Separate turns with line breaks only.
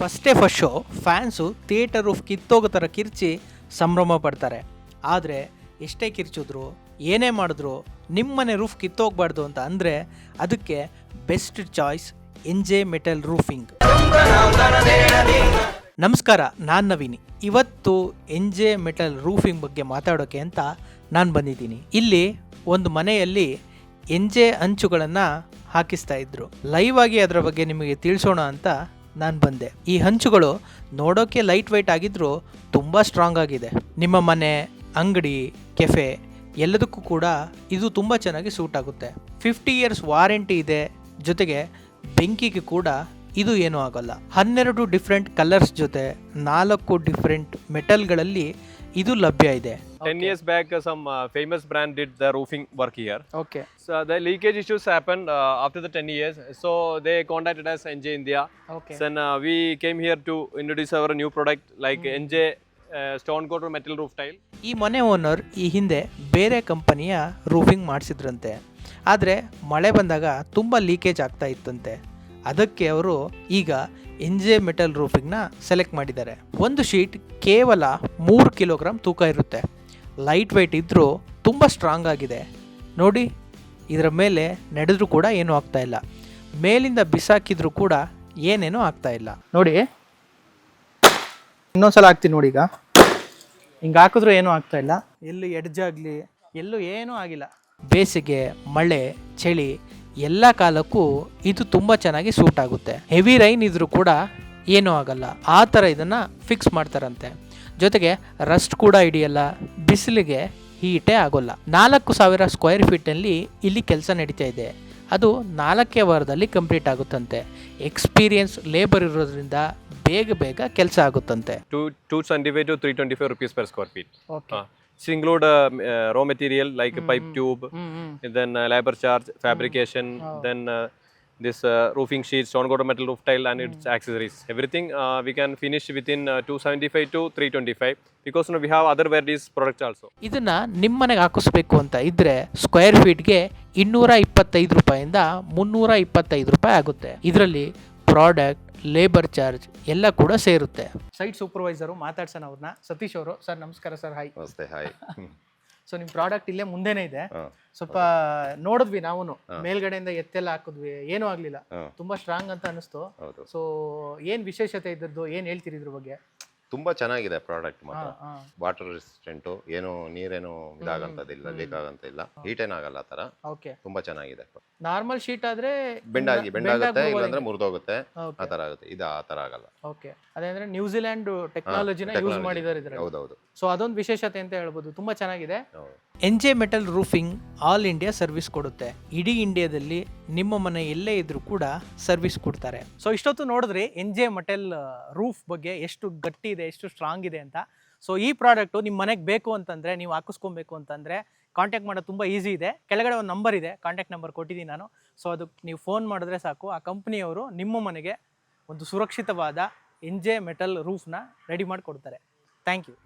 ಫಸ್ಟೇ first show fans theatre roof ಕಿತ್ತೋಗೋ ಥರ ಕಿರ್ಚಿ ಸಂಭ್ರಮ ಪಡ್ತಾರೆ. ಆದರೆ ಎಷ್ಟೇ ಕಿರ್ಚಿದ್ರು, ಏನೇ ಮಾಡಿದ್ರು ನಿಮ್ಮ ಮನೆ ರೂಫ್ ಕಿತ್ತೋಗ್ಬಾರ್ದು ಅಂತ ಅಂದರೆ ಅದಕ್ಕೆ best choice MJ metal roofing ನಮಸ್ಕಾರ, ನಾನು ನವೀನಿ. ಇವತ್ತು ಎಂಜೆ ಮೆಟಲ್ ರೂಫಿಂಗ್ ಬಗ್ಗೆ ಮಾತಾಡೋಕೆ ಅಂತ ನಾನು ಬಂದಿದ್ದೀನಿ. ಇಲ್ಲಿ ಒಂದು ಮನೆಯಲ್ಲಿ ಎಂಜೆ ಅಂಚುಗಳನ್ನು ಹಾಕಿಸ್ತಾ ಇದ್ರು. ಲೈವ್ ಆಗಿ ಅದರ ಬಗ್ಗೆ ನಿಮಗೆ ತಿಳಿಸೋಣ ಅಂತ ನಾನು ಬಂದೆ. ಈ ಹಂಚುಗಳು ನೋಡೋಕ್ಕೆ ಲೈಟ್ ವೈಟ್ ಆಗಿದ್ದರೂ ತುಂಬ ಸ್ಟ್ರಾಂಗ್ ಆಗಿದೆ. ನಿಮ್ಮ ಮನೆ, ಅಂಗಡಿ ಕೆಫೆ ಎಲ್ಲದಕ್ಕೂ ಕೂಡ ಇದು ತುಂಬ ಚೆನ್ನಾಗಿ ಸೂಟ್ ಆಗುತ್ತೆ. ಫಿಫ್ಟಿ ಇಯರ್ಸ್ ವಾರಂಟಿ ಇದೆ. ಜೊತೆಗೆ ಬೆಂಕಿಗೆ ಕೂಡ ಇದು ಏನೂ ಆಗೋಲ್ಲ. ಹನ್ನೆರಡು ಡಿಫ್ರೆಂಟ್ ಕಲರ್ಸ್ ಜೊತೆ ನಾಲ್ಕು ಡಿಫ್ರೆಂಟ್ ಮೆಟಲ್ಗಳಲ್ಲಿ ಇದು ಲಭ್ಯ ಇದೆ.
10 years back, uh, some uh, famous brand did the roofing work here.
Okay.
So the leakage issues happened uh, after the 10 years. So they contacted us, NJ India.
Okay.
Then uh, we came here to introduce our new product like NJ uh, stone coated metal roof tile.
ಈ ಮನೆ owner ಈ ಹಿಂದೆ ಬೇರೆ ಕಂಪನಿಯ roofing ಮಾಡಿಸಿದ್ರಂತೆ ಆದರೆ ಮಳೆ ಬಂದಾಗ ತುಂಬ ಲೀಕೇಜ್ ಆಗ್ತಾ ಇತ್ತಂತೆ ಅದಕ್ಕೆ ಅವರು ಈಗ ಎಂಜೆ ಮೆಟಲ್ ರೂಫಿಂಗ್ನ ಸೆಲೆಕ್ಟ್ ಮಾಡಿದ್ದಾರೆ ಒಂದು ಶೀಟ್ ಕೇವಲ ಮೂರು ಕಿಲೋಗ್ರಾಮ್ ತೂಕ ಇರುತ್ತೆ ಲೈಟ್ ವೆಯ್ಟ್ ಇದ್ದರೂ ತುಂಬ ಸ್ಟ್ರಾಂಗ್ ಆಗಿದೆ. ನೋಡಿ, ಇದರ ಮೇಲೆ ನಡೆದ್ರೂ ಕೂಡ ಏನೂ ಆಗ್ತಾ ಇಲ್ಲ. ಮೇಲಿಂದ ಬಿಸಾಕಿದ್ರೂ ಕೂಡ ಏನೇನೂ ಆಗ್ತಾ ಇಲ್ಲ. ನೋಡಿ, ಇನ್ನೊಂದ್ಸಲ ಹಾಕ್ತೀನಿ ನೋಡಿ ಈಗ. ಹಿಂಗೆ ಹಾಕಿದ್ರೂ ಏನೂ ಆಗ್ತಾ ಇಲ್ಲ. ಎಲ್ಲೂ ಎಡ್ಜಾಗಲಿ ಎಲ್ಲೂ ಏನೂ ಆಗಿಲ್ಲ. ಬೇಸಿಗೆ, ಮಳೆ, ಚಳಿ, ಎಲ್ಲ ಕಾಲಕ್ಕೂ ಇದು ತುಂಬ ಚೆನ್ನಾಗಿ ಸೂಟ್ ಆಗುತ್ತೆ. ಹೆವಿ ರೈನ್ ಇದ್ರೂ ಕೂಡ ಏನೂ ಆಗಲ್ಲ. ಆ ಥರ ಇದನ್ನು ಫಿಕ್ಸ್ ಮಾಡ್ತಾರಂತೆ. ಜೊತೆಗೆ ರಸ್ಟ್ ಕೂಡ ಹಿಡಿಯಲ್ಲ ಬಿಸಿಲಿಗೆ ಹೀಟೇ ಆಗೋಲ್ಲ. ನಾಲ್ಕು ಸಾವಿರ ಸ್ಕ್ವೇರ್ ಫೀಟ್ನಲ್ಲಿ ಇಲ್ಲಿ ಕೆಲಸ ನಡೀತಾ ಇದೆ. ಅದು ನಾಲ್ಕೇ ವಾರದಲ್ಲಿ ಕಂಪ್ಲೀಟ್ ಆಗುತ್ತಂತೆ. ಎಕ್ಸ್ಪೀರಿಯನ್ಸ್ ಲೇಬರ್ ಇರೋದ್ರಿಂದ ಬೇಗ ಬೇಗ ಕೆಲಸ ಆಗುತ್ತಂತೆ.
Two two three twenty rupees per square feet ಸಿಂಗ್ಲೂಡ್ raw material like pipe tube then labour charge fabrication then this uh, roofing sheet, stone coated metal roof tile, and its accessories. Everything uh, we can finish within uh, 275 to 325 because you know, we have other varieties products also.
ಇದನ್ನ ನಿಮ್ಮ ಮನೆಗೆ ಹಾಕಿಸ್ಬೇಕು ಅಂತ ಇದ್ರೆ square ಫೀಟ್ಗೆ ಇನ್ನೂರ ಇಪ್ಪತ್ತೈದು ರೂಪಾಯಿಂದ ಮುನ್ನೂರ ಇಪ್ಪತ್ತೈದು ರೂಪಾಯಿ ಆಗುತ್ತೆ ಇದರಲ್ಲಿ ಪ್ರಾಡಕ್ಟ್ ಲೇಬರ್ ಚಾರ್ಜ್ ಎಲ್ಲ ಕೂಡ ಸೇರುತ್ತೆ ಸೈಟ್ ಸೂಪರ್ವೈಸರು ಮಾತಾಡ್ಸೋಣ ಅವ್ರನ್ನ ಸತೀಶ್ ಅವರು ಸರ್ ನಮಸ್ಕಾರ ಸರ್ ಹಾಯ್
ನಮಸ್ತೆ ಹಾಯ್
ಸೊ ನಿಮ್ ಪ್ರಾಡಕ್ಟ್ ಇಲ್ಲೇ ಮುಂದೆನೇ ಇದೆ. ಸ್ವಲ್ಪ ನೋಡಿದ್ವಿ ನಾವು ಮೇಲ್ಗಡೆಯಿಂದ ಎತ್ತೆಲ್ಲ ಹಾಕಿದ್ವಿ. ಏನು ಆಗ್ಲಿಲ್ಲ. ತುಂಬಾ ಸ್ಟ್ರಾಂಗ್ ಅಂತ ಅನಿಸ್ತು. ಸೊ ಏನ್ ವಿಶೇಷತೆ ಇದ್ದದ್ದು ಏನ್ ಹೇಳ್ತೀರಿ ಇದ್ರ ಬಗ್ಗೆ?
ತುಂಬಾ ಚೆನ್ನಾಗಿದೆ ಪ್ರಾಡಕ್ಟ್ ಮಾತ್ರ. ವಾಟರ್ ರೆಸಿಸ್ಟೆಂಟ್ ಏನು ನೀರೇನು ಇದಾಗಂತದಿಲ್ಲ ಲೀಕ್ ಆಗಂತ ಇಲ್ಲ ಹೀಟ್ ಏನಾಗಲ್ಲ ಆ ತರ
ಓಕೆ
ತುಂಬಾ ಚೆನ್ನಾಗಿದೆ.
ನಾರ್ಮಲ್ ಶೀಟ್ ಆದ್ರೆ
ಬೆಂಡಾಗಿ ಆಗಿ ಬೆಂಡ್ ಆಗುತ್ತೆ ಇಲ್ಲಾಂದ್ರೆ ಮುರಿದೋಗುತ್ತೆ ಆ ತರ ಆಗುತ್ತೆ. ಇದು ಆ ತರ ಆಗಲ್ಲ.
ಓಕೆ ಅದಂದ್ರೆ ನ್ಯೂಜಿಲೆಂಡ್ ಟೆಕ್ನಾಲಜಿನ ಯೂಸ್ ಮಾಡಿದ್ದಾರೆ ಹೌದು
ಹೌದೌದು.
ಸೊ ಅದೊಂದು ವಿಶೇಷತೆ ಅಂತ ಹೇಳ್ಬೋದು. ತುಂಬಾ ಚೆನ್ನಾಗಿದೆ.
ಹೌದು.
N J metal roofing all India service ಕೊಡುತ್ತೆ. ಇಡೀ ಇಂಡಿಯಾದಲ್ಲಿ ನಿಮ್ಮ ಮನೆ ಎಲ್ಲೇ ಇದ್ರೂ ಕೂಡ ಸರ್ವಿಸ್ ಕೊಡ್ತಾರೆ. ಸೊ ಇಷ್ಟೊತ್ತು ನೋಡಿದ್ರಿ ಎನ್ ಜೆ ಮೆಟಲ್ ರೂಫ್ ಬಗ್ಗೆ ಎಷ್ಟು ಗಟ್ಟಿ ಇದೆ, ಎಷ್ಟು ಸ್ಟ್ರಾಂಗ್ ಇದೆ ಅಂತ. ಸೊ ಈ ಪ್ರಾಡಕ್ಟು ನಿಮ್ಮ ಮನೆಗೆ ಬೇಕು ಅಂತಂದರೆ, ನೀವು ಹಾಕಿಸ್ಕೊಬೇಕು ಅಂತಂದರೆ ಕಾಂಟ್ಯಾಕ್ಟ್ ಮಾಡೋದು ತುಂಬ ಈಸಿ ಇದೆ. ಕೆಳಗಡೆ ಒಂದು ನಂಬರ್ ಇದೆ ಕಾಂಟ್ಯಾಕ್ಟ್ ನಂಬರ್ ಕೊಟ್ಟಿದ್ದೀನಿ ನಾನು. ಸೊ ಅದಕ್ಕೆ ನೀವು ಫೋನ್ ಮಾಡಿದ್ರೆ ಸಾಕು. ಆ ಕಂಪ್ನಿಯವರು ನಿಮ್ಮ ಮನೆಗೆ ಒಂದು ಸುರಕ್ಷಿತವಾದ ಎನ್ ಜೆ ಮೆಟಲ್ ರೂಫ್ನ ರೆಡಿ ಮಾಡಿ ಕೊಡ್ತಾರೆ ಥ್ಯಾಂಕ್ ಯು